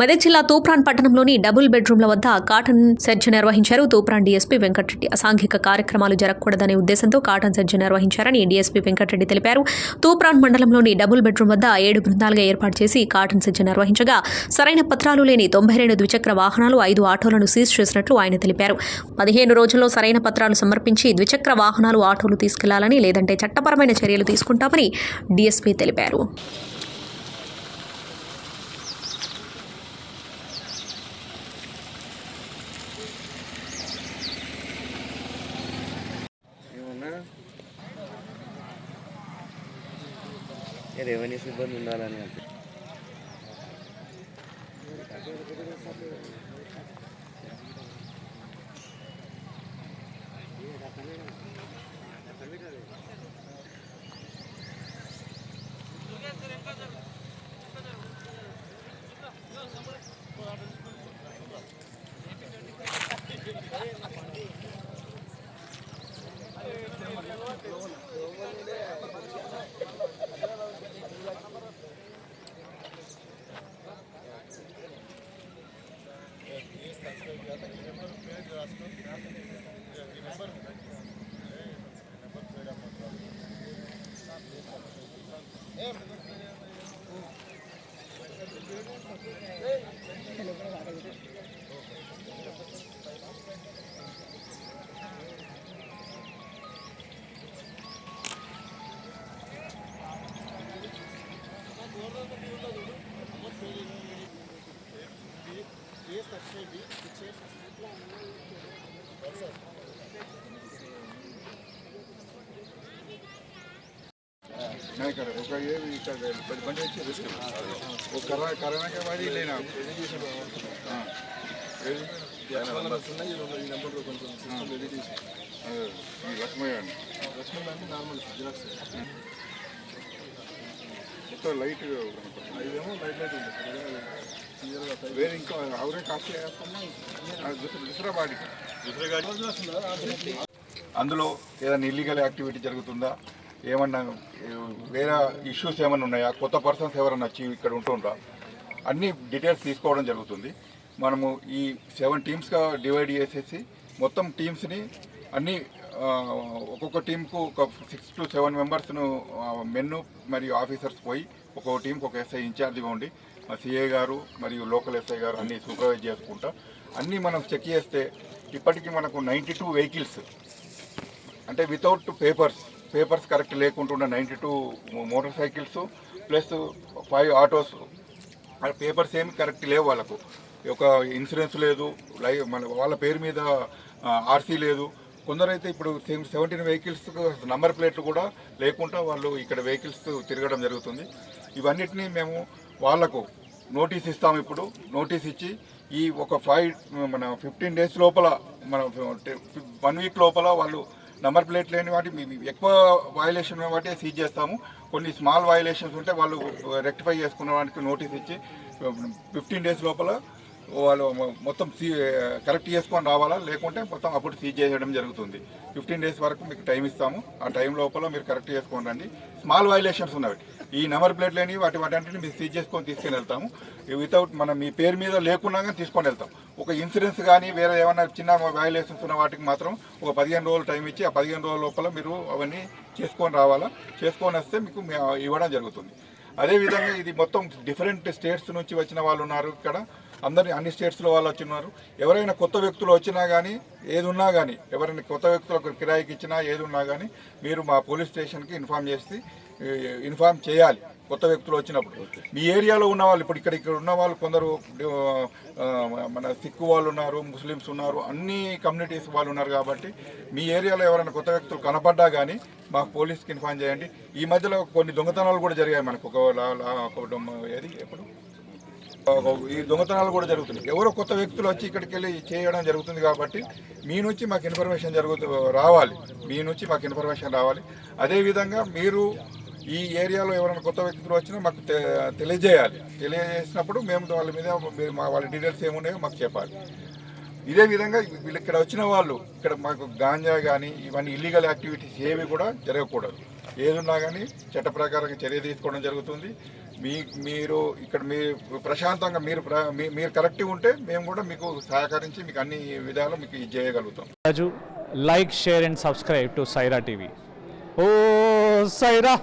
మెదక్ జిల్లా తూప్రాన్ పట్టణంలోని డబుల్ బెడ్రూమ్ల వద్ద కాటన్ సెర్జ్ నిర్వహించారు తూప్రాన్ డీఎస్పీ వెంకటరెడ్డి. అసాంఘిక కార్యక్రమాలు జరగకూడదనే ఉద్దేశంతో కాటన్ సెర్జ్ నిర్వహించారని డీఎస్పీ వెంకటరెడ్డి తెలిపారు. తూప్రాన్ మండలంలోని డబుల్ బెడ్రూమ్ వద్ద ఏడు బృందాలుగా ఏర్పాటు చేసి కాటన్ సెర్జ్ నిర్వహించగా సరైన పత్రాలు లేని తొంభై రెండు ద్విచక్ర వాహనాలు ఐదు ఆటోలను సీజ్ చేసినట్లు ఆయన తెలిపారు. పదిహేను రోజుల్లో సరైన పత్రాలు సమర్పించి ద్విచక్ర వాహనాలు ఆటోలు తీసుకెళ్ళాలని లేదంటే చట్టపరమైన చర్యలు తీసుకుంటామని డీఎస్పీ తెలిపారు ఏమన్నా ఏ రెవెన్యూ సిబ్బంది ఉండాలని అంటే. नहीं करे वो कहिए भी कर दे बड़ी बड़ी अच्छी रिस्क वो कर रहा करने के बाद ही लेना हाँ లక్ష్మయ్య అండి మొత్తం లైట్ వేరే కాస్ట్ దుసరా బాడీ అందులో ఏదైనా ఇల్లీగల్ యాక్టివిటీ జరుగుతుందా? ఏమన్నా వేరే ఇష్యూస్ ఏమైనా ఉన్నాయా? కొత్త పర్సన్స్ ఎవరైనా వచ్చి ఇక్కడ ఉంటుండ్రా? అన్ని డీటెయిల్స్ తీసుకోవడం జరుగుతుంది. మనము ఈ సెవెన్ టీమ్స్గా డివైడ్ చేసేసి మొత్తం టీమ్స్ని అన్ని ఒక్కొక్క టీంకు ఒక సిక్స్ టు సెవెన్ మెంబర్స్ను మెన్ను మరియు ఆఫీసర్స్ పోయి ఒక్కొక్క టీంకి ఒక ఎస్ఐ ఇన్ఛార్జిగా ఉండి మా సిఏ గారు మరియు లోకల్ ఎస్ఐ గారు అన్నీ సూపర్వైజ్ చేసుకుంటా. అన్నీ మనం చెక్ చేస్తే ఇప్పటికీ మనకు నైంటీ టూ వెహికల్స్ అంటే without papers papers correct లేకుంటున్న ninety two motorcycles plus five autos papers ఏమి కరెక్ట్ లేవు వాళ్ళకు. ఒక ఇన్సూరెన్స్ లేదు. లై మన వాళ్ళ పేరు మీద ఆర్సీ లేదు. కొందరైతే ఇప్పుడు సెవెంటీన్ వెహికల్స్ నంబర్ ప్లేట్లు కూడా లేకుండా వాళ్ళు ఇక్కడ వెహికల్స్ తిరగడం జరుగుతుంది. ఇవన్నిటినీ మేము వాళ్ళకు నోటీస్ ఇస్తాము ఇప్పుడు నోటీస్ ఇచ్చి ఈ ఒక ఫైవ్ మన ఫిఫ్టీన్ డేస్ లోపల మన వన్ వీక్ లోపల వాళ్ళు నెంబర్ ప్లేట్ లేని వాటి ఎక్కువ వయలేషన్ వాటి సీజ్ చేస్తాము. కొన్ని స్మాల్ వయలేషన్స్ ఉంటే వాళ్ళు రెక్టిఫై చేసుకున్న వాటికి నోటీస్ ఇచ్చి ఫిఫ్టీన్ డేస్ లోపల వాళ్ళు మొత్తం సీ కరెక్ట్ చేసుకొని రావాలా? లేకుంటే మొత్తం అప్పుడు సీజ్ చేయడం జరుగుతుంది. ఫిఫ్టీన్ డేస్ వరకు మీకు టైం ఇస్తాము. ఆ టైం లోపల మీరు కరెక్ట్ చేసుకొని రండి. స్మాల్ వైలేషన్స్ ఉన్నవి. ఈ నెంబర్ ప్లేట్ లేని వాటి వాటి మీరు సీజ్ చేసుకొని తీసుకొని వెళ్తాము. వితౌట్ మనం మీ పేరు మీద లేకున్నా కానీ తీసుకొని వెళ్తాం. ఒక ఇన్సూరెన్స్ కానీ వేరే ఏమైనా చిన్న వైలేషన్స్ ఉన్న వాటికి మాత్రం ఒక పదిహేను రోజులు టైం ఇచ్చి ఆ పదిహేను రోజుల లోపల మీరు అవన్నీ చేసుకొని రావాలా? చేసుకొని వస్తే మీకు ఇవ్వడం జరుగుతుంది. అదేవిధంగా ఇది మొత్తం డిఫరెంట్ స్టేట్స్ నుంచి వచ్చిన వాళ్ళు ఉన్నారు ఇక్కడ. అందరి అన్ని స్టేట్స్లో వాళ్ళు వచ్చి ఉన్నారు ఎవరైనా కొత్త వ్యక్తులు వచ్చినా కానీ ఏది ఉన్నా కానీ ఎవరైనా కొత్త వ్యక్తులకు కిరాయికి ఇచ్చినా ఏది ఉన్నా కానీ మీరు మా పోలీస్ స్టేషన్కి ఇన్ఫామ్ చేసి ఇన్ఫామ్ చేయాలి కొత్త వ్యక్తులు వచ్చినప్పుడు. మీ ఏరియాలో ఉన్న వాళ్ళు ఇప్పుడు ఇక్కడ ఇక్కడ ఉన్న వాళ్ళు కొందరు మన సిక్కు వాళ్ళు ఉన్నారు ముస్లిమ్స్ ఉన్నారు అన్ని కమ్యూనిటీస్ వాళ్ళు ఉన్నారు కాబట్టి మీ ఏరియాలో ఎవరైనా కొత్త వ్యక్తులు కనపడ్డా కానీ మాకు పోలీస్కి ఇన్ఫామ్ చేయండి. ఈ మధ్యలో కొన్ని దొంగతనాలు కూడా జరిగాయి మనకు. ఒక ఏది ఎప్పుడు? ఈ దొంగతనాలు కూడా జరుగుతున్నాయి. ఎవరో కొత్త వ్యక్తులు వచ్చి ఇక్కడికి వెళ్ళి చేయడం జరుగుతుంది కాబట్టి మీ నుంచి మాకు ఇన్ఫర్మేషన్ జరుగుతూ రావాలి. మీ నుంచి మాకు ఇన్ఫర్మేషన్ రావాలి. అదేవిధంగా మీరు ఈ ఏరియాలో ఎవరైనా కొత్త వ్యక్తులు వచ్చినా మాకు తె- తెలియజేయాలి. తెలియజేసినప్పుడు మేము వాళ్ళ మీద మీరు మా వాళ్ళ డీటెయిల్స్ ఏమున్నాయో మాకు చెప్పాలి. ఇదే విధంగా వీళ్ళు ఇక్కడ వచ్చిన వాళ్ళు ఇక్కడ మాకు గాంజా కానీ ఇవన్నీ ఇల్లీగల్ యాక్టివిటీస్ ఏవి కూడా జరగకూడదు. ఏదున్నా కానీ చట్ట ప్రకారంగా చర్య తీసుకోవడం జరుగుతుంది. మీ మీరు ఇక్కడ మీ ప్రశాంతంగా మీరు మీ- మీరు కరెక్ట్గా ఉంటే మేము కూడా మీకు సహకరించి మీకు అన్ని విధాలు మీకు ఇది చేయగలుగుతాం Raju like share and subscribe to Saira TV. Oh Sye Raa!